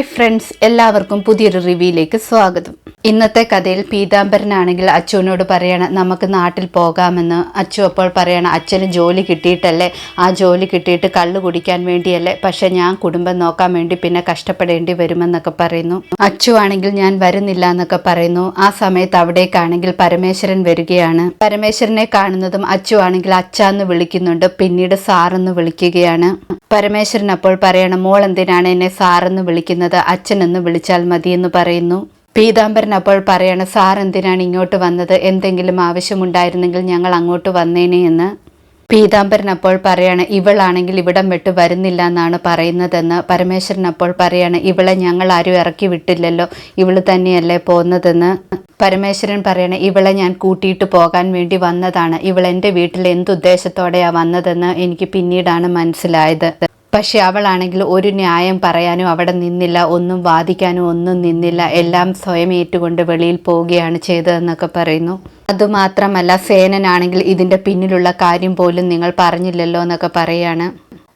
Hi friends എല്ലാവർക്കും പുതിയൊരു റിവ്യൂയിലേക്ക് സ്വാഗതം. ഇന്നത്തെ കഥയിൽ പീതാംബരനാണെങ്കിൽ അച്ചുവിനോട് പറയണ നമുക്ക് നാട്ടിൽ പോകാമെന്ന്. അച്ചു അപ്പോൾ പറയണ അച്ഛന് ജോലി കിട്ടിയിട്ടല്ലേ? ആ ജോലി കിട്ടിയിട്ട് കള്ള് കുടിക്കാൻ വേണ്ടിയല്ലേ? പക്ഷെ ഞാൻ കുടുംബം നോക്കാൻ വേണ്ടി പിന്നെ കഷ്ടപ്പെടേണ്ടി വരുമെന്നൊക്കെ പറയുന്നു. അച്ചു ആണെങ്കിൽ ഞാൻ വരുന്നില്ല എന്നൊക്കെ പറയുന്നു. ആ സമയത്ത് അവിടേക്കാണെങ്കിൽ പരമേശ്വരൻ വരികയാണ്. പരമേശ്വരനെ കാണുന്നതും അച്ചു ആണെങ്കിൽ അച്ചാന്ന് വിളിക്കുന്നുണ്ട്. പിന്നീട് സാറെന്ന് വിളിക്കുകയാണ്. പരമേശ്വരൻ അപ്പോൾ പറയണം മോൾ എന്തിനാണ് എന്നെ സാറെന്ന് വിളിക്കുന്നത്? അച്ഛൻ എന്ന് വിളിച്ചാൽ മതിയെന്ന് പറയുന്നു. പീതാംബരൻ അപ്പോൾ പറയണം സാർ എന്തിനാണ് ഇങ്ങോട്ട് വന്നത്? എന്തെങ്കിലും ആവശ്യമുണ്ടായിരുന്നെങ്കിൽ ഞങ്ങൾ അങ്ങോട്ട് വന്നേനെ എന്ന്. പീതാംബരൻ അപ്പോൾ പറയാണ് ഇവളാണെങ്കിൽ ഇവിടം വിട്ട് വരുന്നില്ല എന്നാണ് പറയുന്നതെന്ന്. പരമേശ്വരൻ അപ്പോൾ പറയാണ് ഇവളെ ഞങ്ങൾ ആരും ഇറക്കി വിട്ടില്ലല്ലോ ഇവൾ തന്നെയല്ലേ പോകുന്നതെന്ന് പരമേശ്വരൻ പറയണ ഇവളെ ഞാൻ കൂട്ടിയിട്ട് പോകാൻ വേണ്ടി വന്നതാണ്. ഇവൾ എന്റെ വീട്ടിൽ എന്തുദ്ദേശത്തോടെയാണ് വന്നതെന്ന് എനിക്ക് പിന്നീടാണ് മനസ്സിലായത് പക്ഷെ അവളാണെങ്കിൽ ഒരു ന്യായം പറയാനും അവിടെ നിന്നില്ല ഒന്നും വാദിക്കാനും ഒന്നും നിന്നില്ല. എല്ലാം സ്വയം ഏറ്റുകൊണ്ട് വെളിയിൽ പോവുകയാണ് ചെയ്തതെന്നൊക്കെ പറയുന്നു. അതുമാത്രമല്ല സേനനാണെങ്കിൽ ഇതിന്റെ പിന്നിലുള്ള കാര്യം പോലും നിങ്ങൾ പറഞ്ഞില്ലല്ലോ എന്നൊക്കെ പറയാണ്.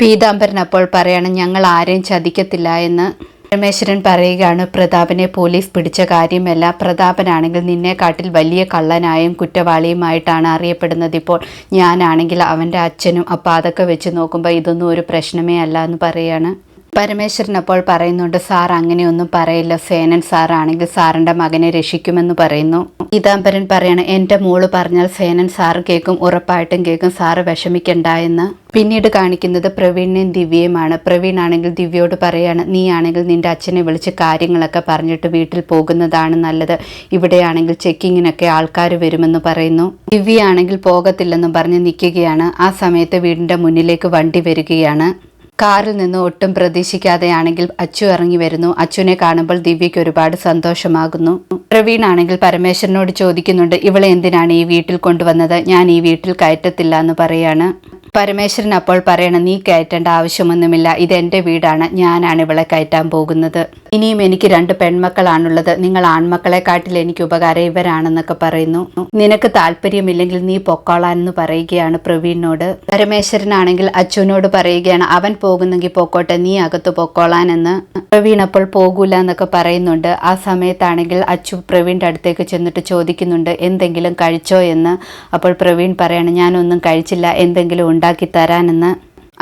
പീതാംബരൻ അപ്പോൾ പറയാണ് ഞങ്ങൾ ആരെയും ചതിക്കത്തില്ല എന്ന്. പരമേശ്വരൻ പറയുകയാണ് പ്രതാപനെ പോലീസ് പിടിച്ച കാര്യമല്ല. പ്രതാപനാണെങ്കിൽ നിന്നെക്കാട്ടിൽ വലിയ കള്ളനായും കുറ്റവാളിയുമായിട്ടാണ് അറിയപ്പെടുന്നത്. ഇപ്പോൾ ഞാനാണെങ്കിൽ അവന്റെ അച്ഛനും അപ്പോൾ അതൊക്കെ വെച്ച് നോക്കുമ്പോൾ ഇതൊന്നും ഒരു പ്രശ്നമേ അല്ല എന്ന് പറയാണ്. പരമേശ്വരൻ അപ്പോൾ പറയുന്നുണ്ട് സാർ അങ്ങനെയൊന്നും പറയില്ല. സേനൻ സാറാണെങ്കിൽ സാറിന്റെ മകനെ രക്ഷിക്കുമെന്ന് പറയുന്നു. പീതാംബരൻ പറയണ എന്റെ മോൾ പറഞ്ഞാൽ സേനൻ സാറ് കേൾക്കും ഉറപ്പായിട്ടും കേൾക്കും. സാറ് വിഷമിക്കണ്ട എന്ന്. പിന്നീട് കാണിക്കുന്നത് പ്രവീണിനെയും ദിവ്യയുമാണ്. പ്രവീൺ ആണെങ്കിൽ ദിവ്യയോട് പറയാണ് നീ ആണെങ്കിൽ നിന്റെ അച്ഛനെ വിളിച്ച് കാര്യങ്ങളൊക്കെ പറഞ്ഞിട്ട് വീട്ടിൽ പോകുന്നതാണ് നല്ലത്. ഇവിടെയാണെങ്കിൽ ചെക്കിങ്ങിനൊക്കെ ആൾക്കാർ വരുമെന്ന് പറയുന്നു. ദിവ്യയാണെങ്കിൽ പോകത്തില്ലെന്നും പറഞ്ഞ് നിൽക്കുകയാണ്. ആ സമയത്ത് വീടിന്റെ മുന്നിലേക്ക് വണ്ടി വരികയാണ്. കാറിൽ നിന്ന് ഒട്ടും പ്രതീക്ഷിക്കാതെയാണെങ്കിൽ അച്ചു ഇറങ്ങി വരുന്നു. അച്ചുവിനെ കാണുമ്പോൾ ദിവ്യയ്ക്ക് ഒരുപാട് സന്തോഷമാകുന്നു. പ്രവീൺ ആണെങ്കിൽ പരമേശ്വരനോട് ചോദിക്കുന്നുണ്ട് ഇവളെ എന്തിനാണ് ഈ വീട്ടിൽ കൊണ്ടുവന്നത്? ഞാൻ ഈ വീട്ടിൽ കയറ്റത്തില്ല എന്ന് പറയാണ്. പരമേശ്വരൻ അപ്പോൾ പറയണം നീ കയറ്റേണ്ട ആവശ്യമൊന്നുമില്ല. ഇത് എന്റെ വീടാണ്. ഞാനാണ് ഇവളെ കയറ്റാൻ പോകുന്നത്. ഇനിയും എനിക്ക് രണ്ട് പെൺമക്കളാണുള്ളത്. നിങ്ങൾ ആൺമക്കളെ കാട്ടിൽ എനിക്ക് ഉപകാരം ഇവരാണെന്നൊക്കെ പറയുന്നു. നിനക്ക് താല്പര്യമില്ലെങ്കിൽ നീ പൊക്കോളാൻ എന്ന് പറയുകയാണ് പ്രവീണിനോട്. പരമേശ്വരനാണെങ്കിൽ അച്ഛനോട് പറയുകയാണ് അവൻ പോകുന്നെങ്കിൽ പൊക്കോട്ടെ നീ അകത്ത് പൊക്കോളാൻ എന്ന് പ്രവീൺ അപ്പോൾ പോകൂല എന്നൊക്കെ പറയുന്നുണ്ട്. ആ സമയത്താണെങ്കിൽ അച്ചു പ്രവീണിന്റെ അടുത്തേക്ക് ചെന്നിട്ട് ചോദിക്കുന്നുണ്ട് എന്തെങ്കിലും കഴിച്ചോ? എന്ന്. അപ്പോൾ പ്രവീൺ പറയാണ് ഞാനൊന്നും കഴിച്ചില്ല. എന്തെങ്കിലും ഉണ്ടാക്കി തരാനെന്ന്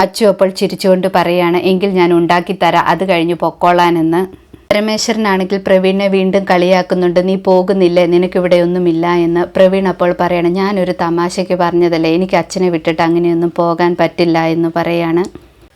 അച്ചു അപ്പോൾ ചിരിച്ചുകൊണ്ട് പറയാണ് എങ്കിൽ ഞാൻ ഉണ്ടാക്കി തരാം അത് കഴിഞ്ഞ് പൊക്കോളാനെന്ന്. പരമേശ്വരനാണെങ്കിൽ പ്രവീണിനെ വീണ്ടും കളിയാക്കുന്നുണ്ട് നീ പോകുന്നില്ലേ? നിനക്കിവിടെ ഒന്നുമില്ല എന്ന് പ്രവീൺ അപ്പോൾ പറയണം ഞാനൊരു തമാശയ്ക്ക് പറഞ്ഞതല്ലേ എനിക്ക് അച്ഛനെ വിട്ടിട്ട് അങ്ങനെയൊന്നും പോകാൻ പറ്റില്ല എന്ന് പറയാണ്.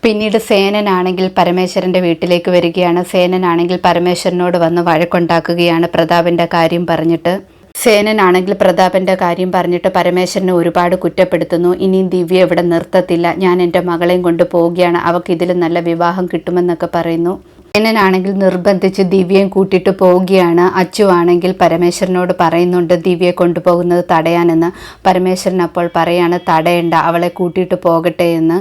പിന്നീട് സേനനാണെങ്കിൽ പരമേശ്വരന്റെ വീട്ടിലേക്ക് വരികയാണ്. സേനനാണെങ്കിൽ പരമേശ്വരനോട് വന്ന് വഴക്കുണ്ടാക്കുകയാണ് പ്രതാപിന്റെ കാര്യം പറഞ്ഞിട്ട്. സേനനാണെങ്കിൽ പ്രതാപന്റെ കാര്യം പറഞ്ഞിട്ട് പരമേശ്വരനെ ഒരുപാട് കുറ്റപ്പെടുത്തുന്നു. ഇനി ദിവ്യ ഇവിടെ നിർത്തത്തില്ല. ഞാൻ എന്റെ മകളെയും കൊണ്ട് പോവുകയാണ്. അവൾക്ക് ഇതിൽ നല്ല വിവാഹം കിട്ടുമെന്നൊക്കെ പറയുന്നു. സേനനാണെങ്കിൽ നിർബന്ധിച്ച് ദിവ്യയും കൂട്ടിയിട്ട് പോവുകയാണ്. അച്ചു ആണെങ്കിൽ പരമേശ്വരനോട് പറയുന്നുണ്ട് ദിവ്യയെ കൊണ്ടുപോകുന്നത് തടയാനെന്ന്. പരമേശ്വരൻ അപ്പോൾ പറയാണ് തടയണ്ട അവളെ കൂട്ടിയിട്ട് പോകട്ടെ എന്ന്.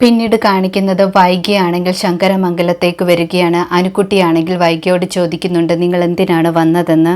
പിന്നീട് കാണിക്കുന്നത് വൈകിയാണെങ്കിൽ ശങ്കരമംഗലത്തേക്ക് വരികയാണ്. അനുക്കുട്ടിയാണെങ്കിൽ വൈകിയോട് ചോദിക്കുന്നുണ്ട് നിങ്ങൾ എന്തിനാണ് വന്നതെന്ന്?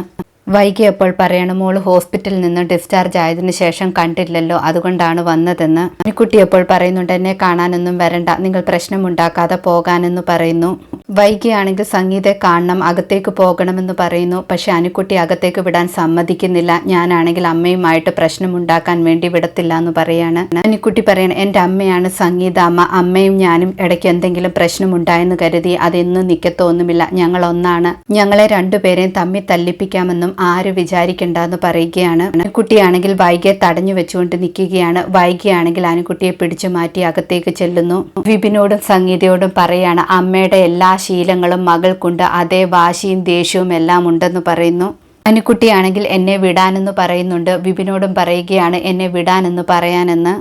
വൈകി പറയണ മോൾ ഹോസ്പിറ്റലിൽ നിന്ന് ഡിസ്ചാർജ് ആയതിനു ശേഷം കണ്ടില്ലല്ലോ അതുകൊണ്ടാണ് വന്നതെന്ന്. കുട്ടിയപ്പോൾ പറയുന്നുണ്ട് എന്നെ കാണാനൊന്നും വരണ്ട നിങ്ങൾ പ്രശ്നമുണ്ടാക്കാതെ പോകാനെന്ന് പറയുന്നു. വൈകിയാണെങ്കിൽ സംഗീതെ കാണണം അകത്തേക്ക് പോകണമെന്ന് പറയുന്നു. പക്ഷെ അനുക്കുട്ടി അകത്തേക്ക് വിടാൻ സമ്മതിക്കുന്നില്ല. ഞാനാണെങ്കിൽ അമ്മയുമായിട്ട് പ്രശ്നമുണ്ടാക്കാൻ വേണ്ടി വിടത്തില്ല എന്ന് പറയാണ്. അനുക്കുട്ടി പറയണം എന്റെ അമ്മയാണ് സംഗീത അമ്മ. അമ്മയും ഞാനും ഇടയ്ക്ക് എന്തെങ്കിലും പ്രശ്നമുണ്ടായെന്ന് കരുതി അതെന്നും നിൽക്കത്തൊന്നുമില്ല ഞങ്ങൾ ഒന്നാണ്. ഞങ്ങളെ രണ്ടുപേരെയും തമ്മി തല്ലിപ്പിക്കാമെന്നും ആരും വിചാരിക്കണ്ട എന്ന് പറയുകയാണ്. കുട്ടിയാണെങ്കിൽ വൈകിയെ തടഞ്ഞു വെച്ചുകൊണ്ട് നിൽക്കുകയാണ്. വൈകിയാണെങ്കിൽ ആനുകുട്ടിയെ പിടിച്ചു മാറ്റി അകത്തേക്ക് ചെല്ലുന്നു. വിപിനോടും സംഗീതയോടും പറയാണ് അമ്മയുടെ എല്ലാ ശീലങ്ങളും മകൾക്കുണ്ട്. അതേ വാശിയും ദേഷ്യവും എല്ലാം ഉണ്ടെന്ന് പറയുന്നു. അനുക്കുട്ടിയാണെങ്കിൽ എന്നെ വിടാനെന്ന് പറയുന്നുണ്ട്. വിപിനോടും പറയുകയാണ് എന്നെ വിടാനെന്ന് പറയാനെന്ന്.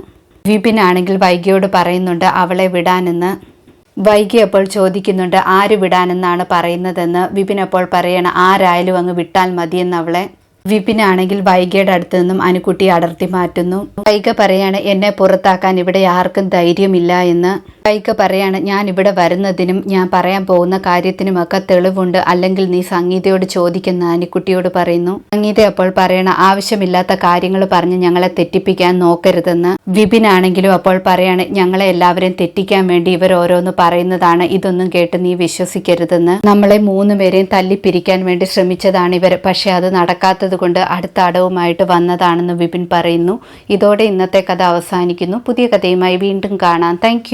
വിപിനാണെങ്കിൽ വൈകിയോട് പറയുന്നുണ്ട് അവളെ വിടാനെന്ന്. വൈകി അപ്പോൾ ചോദിക്കുന്നുണ്ട് ആര് വിടാനെന്നാണ് പറയുന്നതെന്ന്? വിപിൻ അപ്പോൾ പറയണം ആരായാലും അങ്ങ് വിട്ടാൽ മതിയെന്ന് അവളെ. വിപിനാണെങ്കിൽ വൈകിയുടെ അടുത്ത് നിന്നും അനുകുട്ടി അടർത്തി മാറ്റുന്നു. വൈഗ പറയാണ് എന്നെ പുറത്താക്കാൻ ഇവിടെ ആർക്കും ധൈര്യമില്ല എന്ന്. വൈക പറയാണ് ഞാൻ ഇവിടെ വരുന്നതിനും ഞാൻ പറയാൻ പോകുന്ന കാര്യത്തിനുമൊക്കെ തെളിവുണ്ട്. അല്ലെങ്കിൽ നീ സംഗീതയോട് ചോദിക്കുന്ന ആനിക്കുട്ടിയോട് പറയുന്നു. സംഗീത അപ്പോൾ പറയണ ആവശ്യമില്ലാത്ത കാര്യങ്ങൾ പറഞ്ഞ് ഞങ്ങളെ തെറ്റിപ്പിക്കാൻ നോക്കരുതെന്ന്. വിപിനാണെങ്കിലും അപ്പോൾ പറയാണ് ഞങ്ങളെ എല്ലാവരെയും തെറ്റിക്കാൻ വേണ്ടി ഇവർ ഓരോന്ന് പറയുന്നതാണ്. ഇതൊന്നും കേട്ട് നീ വിശ്വസിക്കരുതെന്ന്. നമ്മളെ മൂന്ന് പേരെയും തല്ലിപ്പിരിക്കാൻ വേണ്ടി ശ്രമിച്ചതാണ് ഇവർ. പക്ഷെ അത് നടക്കാത്തത് കൊണ്ട് അടുത്ത അടവുമായിട്ട് വന്നതാണെന്ന് വിപിൻ പറയുന്നു. ഇതോടെ ഇന്നത്തെ കഥ അവസാനിക്കുന്നു. പുതിയ കഥയുമായി വീണ്ടും കാണാം. താങ്ക്